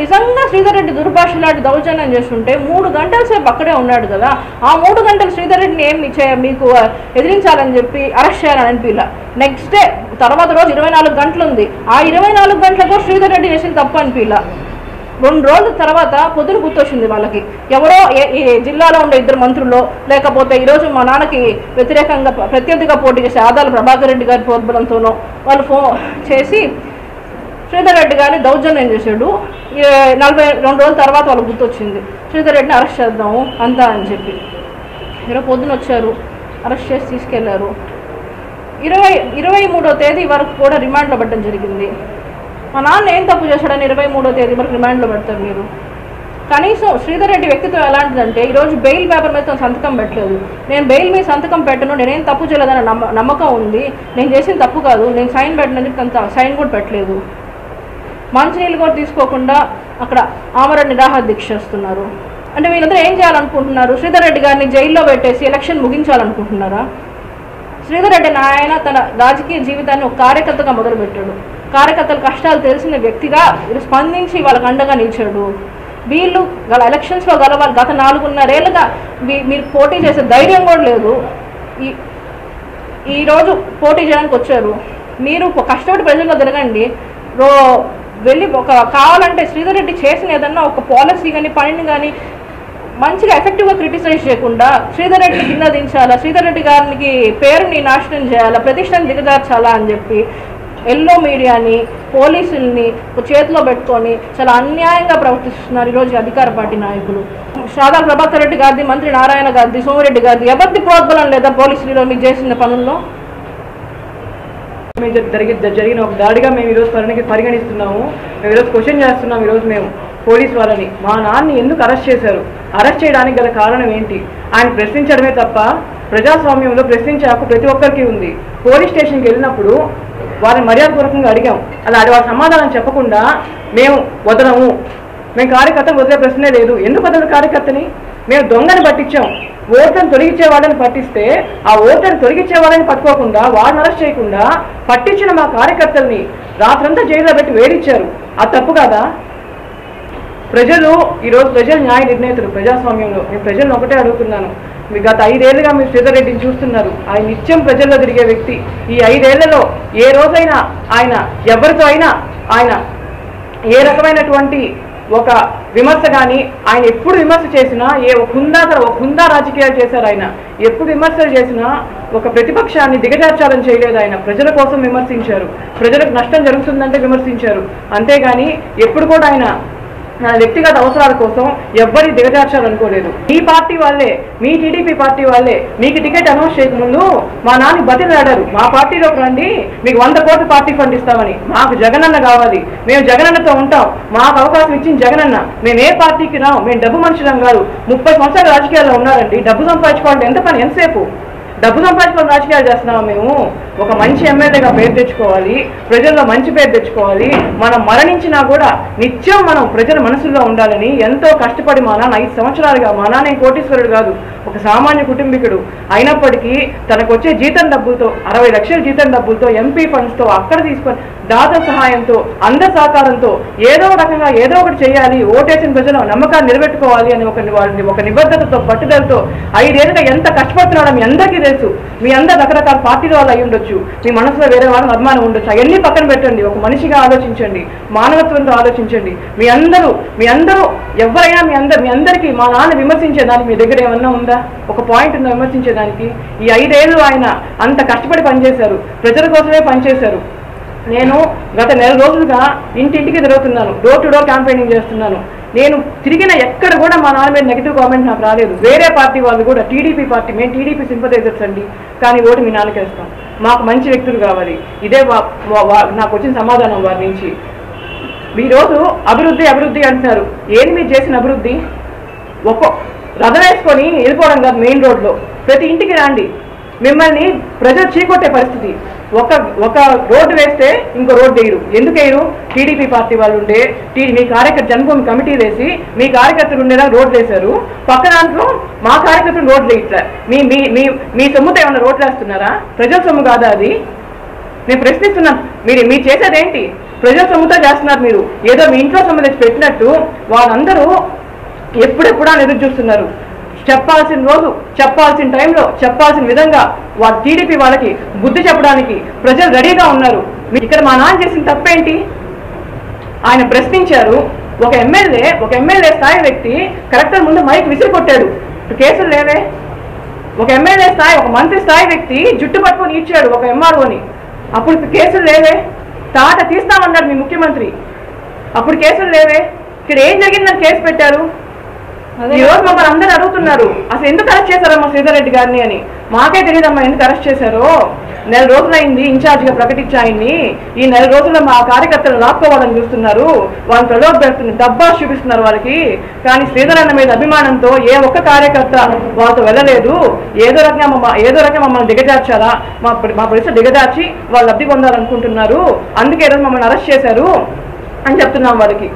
నిజంగా శ్రీధర్ రెడ్డి దుర్భాష లాంటి దౌర్జన్యం చేస్తుంటే మూడు గంటల సేపు అక్కడే ఉన్నాడు కదా. ఆ మూడు గంటలు శ్రీధర్ రెడ్డిని ఏం మీకు ఎదిరించాలని చెప్పి అరెస్ట్ చేయాలని అనిపించలే. నెక్స్ట్ డే తర్వాత రోజు ఇరవై నాలుగు గంటలు ఉంది ఆ ఇరవై నాలుగు గంటలకు శ్రీధర్ రెడ్డి చేసిన తప్పు అనిపించలే. రెండు రోజుల తర్వాత పొద్దున గుర్తొచ్చింది వాళ్ళకి. ఎవరో ఏ- జిల్లాలో ఉండే ఇద్దరు మంత్రులు లేకపోతే ఈరోజు మా నాన్నకి వ్యతిరేకంగా ప్రత్యర్థిగా పోటీ చేసే ఆదాల ప్రభాకర్ రెడ్డి గారి ప్రోద్బలంతోనో వాళ్ళు ఫోన్ చేసి శ్రీధర్ రెడ్డి గారిని దౌర్జన్యం చేశాడు. నలభై రెండు రోజుల తర్వాత వాళ్ళకి గుర్తొచ్చింది. శ్రీధర్ రెడ్డిని అరెస్ట్ చేద్దాము అంతా అని చెప్పి. ఈరోజు పొద్దున వచ్చారు అరెస్ట్ చేసి తీసుకెళ్ళారు. ఇరవై ఇరవై మూడో తేదీ వరకు కూడా రిమాండ్లో పెట్టడం జరిగింది. మా నాన్న ఏం తప్పు చేశాడని ఇరవై మూడో తేదీ వరకు రిమాండ్లో పెడతారు మీరు. కనీసం శ్రీధర్ రెడ్డి వ్యక్తిత్వం ఎలాంటిదంటే ఈరోజు బెయిల్ పేపర్ మీద తను సంతకం పెట్టలేదు. నేను బెయిల్ మీద సంతకం పెట్టను నేనేం తప్పు చేయలేదని నమ్మ నమ్మకం ఉంది. నేను చేసిన తప్పు కాదు నేను సైన్ పెట్టనని చెప్పి తను సైన్ కూడా పెట్టలేదు. మంచినీళ్ళు కూడా తీసుకోకుండా అక్కడ ఆమరణ నిరాహార దీక్ష చేస్తున్నారు. అంటే వీళ్ళందరూ ఏం చేయాలనుకుంటున్నారు? శ్రీధర్ రెడ్డి గారిని జైల్లో పెట్టేసి ఎలక్షన్ ముగించాలనుకుంటున్నారా? శ్రీధర్ రెడ్డి నాయన తన రాజకీయ జీవితాన్ని ఒక కార్యకర్తగా మొదలుపెట్టాడు. కార్యకర్తల కష్టాలు తెలిసిన వ్యక్తిగా వీళ్ళు స్పందించి వాళ్ళకి అండగా నిలిచాడు. వీళ్ళు గల ఎలక్షన్స్లో గలవాలి గత నాలుగున్నరేళ్ళుగా మీ- మీరు పోటీ చేసే ధైర్యం కూడా లేదు. ఈ ఈరోజు పోటీ చేయడానికి వచ్చారు. మీరు కష్టపడి ప్రజల్లో తిరగండి. రో వెళ్ళి ఒక కావాలంటే శ్రీధర్ రెడ్డి చేసిన ఏదన్నా ఒక పాలసీ కానీ పనిని కానీ మంచిగా ఎఫెక్టివ్గా క్రిటిసైజ్ చేయకుండా శ్రీధర్ రెడ్డి కింద దించాలా శ్రీధర్ రెడ్డి గారికి పేరుని నాశనం చేయాలా ప్రతిష్టను దిగజార్చాలా అని చెప్పి ఎల్లో మీడియాని పోలీసుల్ని ఒక చేతిలో పెట్టుకొని చాలా అన్యాయంగా ప్రవర్తిస్తున్నారు ఈరోజు అధికార పార్టీ నాయకులు. షాదా ప్రభాకర్ రెడ్డి గారిది మంత్రి నారాయణ గారిది సోమిరెడ్డి గారిది ఎవరిది ప్రోద్బలం లేదా పోలీసులు మీకు చేసిన పనుల్లో? జరిగిన ఒక దాడిగా మేము ఈరోజు పరిగణి పరిగణిస్తున్నాము. మేము ఈరోజు క్వశ్చన్ చేస్తున్నాం ఈరోజు మేము పోలీస్ వాళ్ళని. మా నాన్నని ఎందుకు అరెస్ట్ చేశారు? అరెస్ట్ చేయడానికి గల కారణం ఏంటి? ఆయన ప్రశ్నించడమే తప్ప ప్రజాస్వామ్యంలో ప్రశ్నించే హక్కు ప్రతి ఒక్కరికి ఉంది. పోలీస్ స్టేషన్కి వెళ్ళినప్పుడు వారిని మర్యాదపూర్వకంగా అడిగాం. అలా అది వారి సమాధానం చెప్పకుండా మేము వదలము. మేము కార్యకర్తను వదిలే ప్రశ్నే లేదు. ఎందుకు వదలదు కార్యకర్తని? మేము దొంగని పట్టించాం. ఓట్లను తొలగించే వాళ్ళని పట్టిస్తే ఆ ఓట్లను తొలగించే వాళ్ళని పట్టుకోకుండా వారిని అరెస్ట్ చేయకుండా పట్టించిన మా కార్యకర్తల్ని రాత్రంతా జైల్లో పెట్టి వేడిచ్చారు అది తప్పు కాదా? ప్రజలు ఈరోజు ప్రజలు న్యాయ నిర్ణేతలు ప్రజాస్వామ్యంలో. నేను ప్రజలను ఒకటే అడుగుతున్నాను. మీ గత ఐదేళ్ళుగా మీరు శ్రీధర్ రెడ్డిని చూస్తున్నారు. ఆయన నిత్యం ప్రజల్లో తిరిగే వ్యక్తి. ఈ ఐదేళ్ళలో ఏ రోజైనా ఆయన ఎవరితో అయినా ఆయన ఏ రకమైనటువంటి ఒక విమర్శ కానీ ఆయన ఎప్పుడు విమర్శ చేసినా ఏ ఒక హుందా ఒక హుందా రాజకీయాలు చేశారు ఆయన ఎప్పుడు విమర్శలు చేసినా ఒక ప్రతిపక్షాన్ని దిగజార్చాలని చేయలేదు ఆయన. ప్రజల కోసం విమర్శించారు. ప్రజలకు నష్టం జరుగుతుందంటే విమర్శించారు. అంతేగాని ఎప్పుడు కూడా ఆయన నా వ్యక్తిగత అవసరాల కోసం ఎవ్వరి దిగజార్చాలనుకోలేదు మీ పార్టీ వాళ్ళే మీ టీడీపీ పార్టీ వాళ్ళే మీకు టికెట్ అనౌన్స్ చేయకముందు మా నాన్న బతిలాడారు మా పార్టీలోకి రండి మీకు వంద కోట్ల పార్టీ ఫండ్ ఇస్తామని. మాకు జగనన్న కావాలి. మేము జగనన్నతో ఉంటాం. మాకు అవకాశం ఇచ్చిన జగనన్న. మేము ఏ పార్టీకి రాం? మేము డబ్బు మనుషులం కాదు. ముప్పై సంవత్సరాల రాజకీయాల్లో ఉన్నారండి. డబ్బు సంపాదించుకోవాలంటే ఎంత పని? ఎంతసేపు? డబ్బు సంపాదించుకొని రాజకీయాలు చేస్తున్నాం మేము? ఒక మంచి ఎమ్మెల్యేగా పేరు తెచ్చుకోవాలి ప్రజల్లో మంచి పేరు తెచ్చుకోవాలి. మనం మరణించినా కూడా నిత్యం మనం ప్రజల మనసుల్లో ఉండాలని ఎంతో కష్టపడి మా నాన్న ఐదు సంవత్సరాలుగా మా నాన్న కోటీశ్వరుడు కాదు ఒక సామాన్య కుటుంబీకుడు. అయినప్పటికీ తనకు వచ్చే జీతం డబ్బులతో అరవై లక్షల జీతం డబ్బులతో ఎంపీ ఫండ్స్తో అక్కడ తీసుకొని దాత సహాయంతో అందరి సహకారంతో ఏదో రకంగా ఏదో ఒకటి చేయాలి ఓటేసిన ప్రజల నమ్మకాన్ని నిలబెట్టుకోవాలి అని ఒక వాళ్ళని ఒక నిబద్ధతతో పట్టుదలతో ఐదేళ్ళుగా ఎంత కష్టపడుతున్నాడో మీ అందరికీ తెలుసు. మీ అందరు రకరకాల పార్టీల వాళ్ళు అయి ఉండొచ్చు. మీ మనసులో వేరే వాళ్ళకి అభిమానం ఉండొచ్చు. అవన్నీ పక్కన పెట్టండి. ఒక మనిషిగా ఆలోచించండి. మానవత్వంతో ఆలోచించండి. మీ అందరూ మీ అందరూ ఎవరైనా మీ అందరు మీ అందరికీ మా నాన్న విమర్శించేదానికి మీ దగ్గర ఏమన్నా ఉందా? ఒక పాయింట్ ఉందా విమర్శించేదానికి? ఈ ఐదేళ్ళు ఆయన అంత కష్టపడి పనిచేశారు. ప్రజల కోసమే పనిచేశారు. నేను గత నెల రోజులుగా ఇంటింటికి తిరుగుతున్నాను. డోర్ టు డోర్ క్యాంపెయినింగ్ చేస్తున్నాను. నేను తిరిగిన ఎక్కడ కూడా మా నాన్న మీద నెగిటివ్ కామెంట్ నాకు రాలేదు. వేరే పార్టీ వాళ్ళు కూడా టీడీపీ పార్టీ మేము టీడీపీ సింపథైజర్స్ అండి. కానీ ఓటు మీ నాన్నకేస్తాం మాకు మంచి వ్యక్తులు కావాలి. ఇదే వా- నాకు వచ్చిన సమాధానం వారి నుంచి. ఈరోజు అభివృద్ధి అభివృద్ధి అంటున్నారు. ఏది మీరు చేసిన అభివృద్ధి? ఒక్కో రథం వేసుకొని వెళ్ళిపోవడం కాదు మెయిన్ రోడ్లో. ప్రతి ఇంటికి రండి. మిమ్మల్ని ప్రజలు చీకొట్టే పరిస్థితి. ఒక ఒక రోడ్డు వేస్తే ఇంకో రోడ్డు వేయరు. ఎందుకు వేయరు? టీడీపీ పార్టీ వాళ్ళు ఉండే మీ కార్యకర్త జన్మభూమి కమిటీ వేసి మీ కార్యకర్తలు ఉండేలా రోడ్లు వేశారు. పక్క దాంట్లో మా కార్యకర్తలు రోడ్లు వేయట్లేదు మీ మీ మీ మీ సొమ్ముతో ఏమైనా రోడ్లు వేస్తున్నారా? ప్రజల సొమ్ము కాదా అది? నేను ప్రశ్నిస్తున్నాను. మీరు మీరు చేసేదేంటి? ప్రజల సొమ్ముతో చేస్తున్నారు మీరు. ఏదో మీ ఇంట్లో సొమ్ము తెచ్చి పెట్టినట్టు వాళ్ళందరూ ఎప్పుడెప్పుడా అని ఎదురు చూస్తున్నారు. చెప్పాల్సిన రోజు చెప్పాల్సిన టైంలో చెప్పాల్సిన విధంగా వారి టీడీపీ వాళ్ళకి బుద్ధి చెప్పడానికి ప్రజలు రెడీగా ఉన్నారు. మీ- ఇక్కడ మా నాన్న చేసిన తప్పేంటి? ఆయన ప్రశ్నించారు. ఒక ఎమ్మెల్యే ఒక ఎమ్మెల్యే స్థాయి వ్యక్తి కలెక్టర్ ముందు మైక్ విసిరి కొట్టాడు కేసులు లేవే. ఒక ఎమ్మెల్యే స్థాయి ఒక మంత్రి స్థాయి వ్యక్తి జుట్టు పట్టుకొని ఇచ్చాడు ఒక ఎంఆర్ఓని. అప్పుడు కేసులు లేవే. తాట తీస్తామన్నాడు మీ ముఖ్యమంత్రి. అప్పుడు కేసులు లేవే. ఇక్కడ ఏం జరిగిందని కేసు పెట్టారు? ఈ రోజు మమ్మల్ని అందరూ అడుగుతున్నారు? అసలు ఎందుకు అరెస్ట్ చేశారమ్మా శ్రీధర్ రెడ్డి గారిని అని? మాకే తెలియదమ్మా ఎందుకు అరెస్ట్ చేశారో. నెల రోజులైంది ఇన్ఛార్జ్గా ప్రకటించాయని ఈ నెల రోజుల్లో మా కార్యకర్తలు లాక్కోవాలని చూస్తున్నారు. వాళ్ళు ప్రలోభ పెడుతున్నారు డబ్బా చూపిస్తున్నారు వాళ్ళకి. కానీ శ్రీధర్ అన్న మీద అభిమానంతో ఏ ఒక్క కార్యకర్త వాళ్ళతో వెళ్ళలేదు. ఏదో రకంగా మమ్మ ఏదో రకంగా మమ్మల్ని దిగజార్చాలా? మా మా పరిస్థితి దిగజార్చి వాళ్ళు లబ్ధి పొందాలనుకుంటున్నారు. అందుకే ఈరోజు మమ్మల్ని అరెస్ట్ చేశారు అని చెప్తున్నాం వాళ్ళకి.